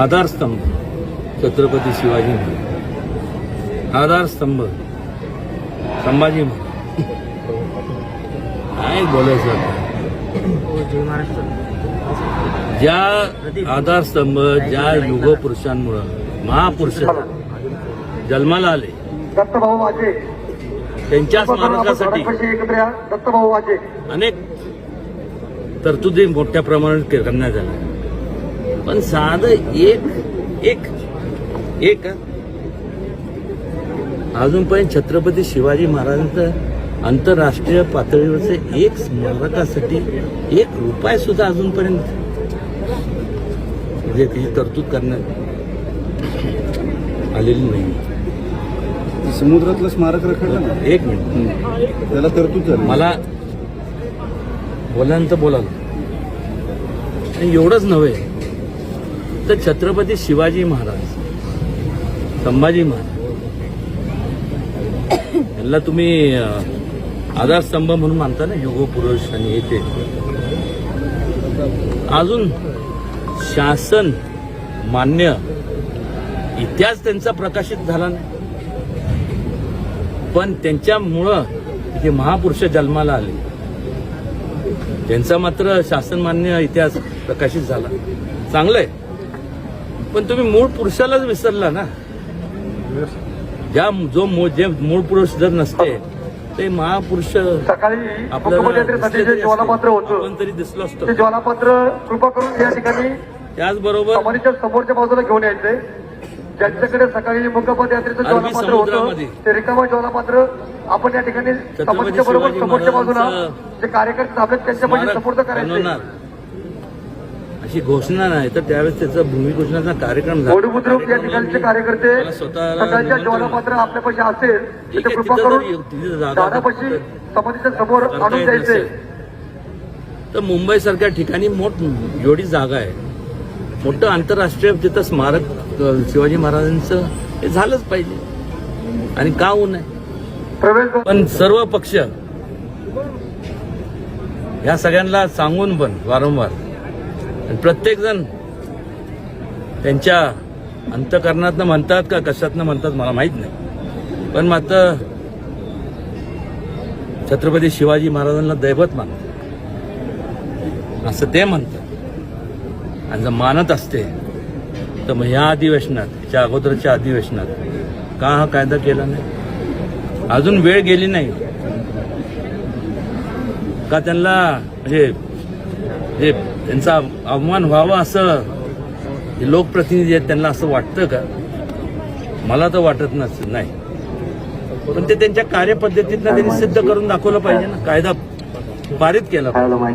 आधारस्तंभ छत्रपती शिवाजी महाराज. आधारस्तंभ संभाजी महाराज. काय बोलायचं? ज्या आधारस्तंभ ज्या युगपुरुषांमुळं महापुरुष जन्माला आले दत्तभाऊ वाजे. त्यांच्या स्मारकासाठी दत्तभाऊ वाजे. अनेक तरतुदी मोठ्या प्रमाणात करण्यात आल्या. पण साधं एक एक एक? अजूनपर्यंत छत्रपती शिवाजी महाराजांचं आंतरराष्ट्रीय पातळीवरचं एक स्मारकासाठी एक रुपया सुद्धा अजूनपर्यंत म्हणजे त्याची तरतूद करण्यात आलेली नाही. समुद्रातलं स्मारक रखडलं ना? एक मिनिट. त्याला तरतूद झाली. मला बोलायला तर बोलाल आणि एवढंच नव्हे. तर छत्रपती शिवाजी महाराज संभाजी महाराज. यांना तुम्ही आधारस्तंभ म्हणून मानता ना युग पुरुष आणि येते अजून शासन मान्य इतिहास त्यांचा प्रकाशित झाला नाही. पण त्यांच्यामुळं जे महापुरुष जन्माला आले. त्यांचा मात्र शासनमान्य इतिहास प्रकाशित झाला. चांगलंय. पण तुम्ही मूळ पुरुषालाच विसरला ना. ज्या जो मूळ जे मूळ पुरुष जर नसते ते महापुरुष सकाळी तरी दिसलो असतो. ते ज्वालापत्र कृपा करून या ठिकाणी त्याचबरोबर समोरच्या बाजूला घेऊन यायचंय. ज्यांच्याकडे सकाळी मुख्यपद यात्रेचं ज्वालापत्र होतं. ते रिकामं ज्वालापत्र आपण या ठिकाणी बरोबर समोरच्या बाजूला जे कार्यकर्ते थांबलेत त्यांच्या म्हणजे स्मारक सपोर्ट करायचे अशी घोषणा नाही तर त्यावेळेस त्याचा भूमिघोषणाचा कार्यक्रम झाला. या ठिकाणचे कार्यकर्ते निमंत्रण- ज्वालापत्र आपल्यापाशी असेल तर ठीक ते आहे, कृपा तिथं करून तिथं दादापाशी समाधीच्या समोर आणून द्यायचे तर मुंबईसारख्या ठिकाणी मोठ एवढी जागा आहे. मोठं आंतरराष्ट्रीय तिथं स्मारक शिवाजी महाराजांचं हे झालंच पाहिजे. आणि का होऊ नये? पण सर्व पक्ष या सगळ्यांना सांगून पण वारंवार प्रत्येकजण त्यांच्या अंतकरणातनं म्हणतात का कशातनं म्हणतात मला माहीत नाही. पण मात्र छत्रपती शिवाजी महाराजांना दैवत मानतात. असं ते म्हणतात. आणि जर मानत असते तर मग ह्या अधिवेशनात च्या अगोदरच्या अधिवेशनात का हा कायदा केला नाही? अजून वेळ गेली नाही. का त्यांना म्हणजे जे त्यांचा अवमान व्हावा असं हे लोकप्रतिनिधी आहेत त्यांना असं वाटतं का? मला तर वाटत नस नाही. पण ते त्यांच्या कार्यपद्धतीतनं त्यांनी सिद्ध करून दाखवलं पाहिजे ना. कायदा पारित केला पाहिजे.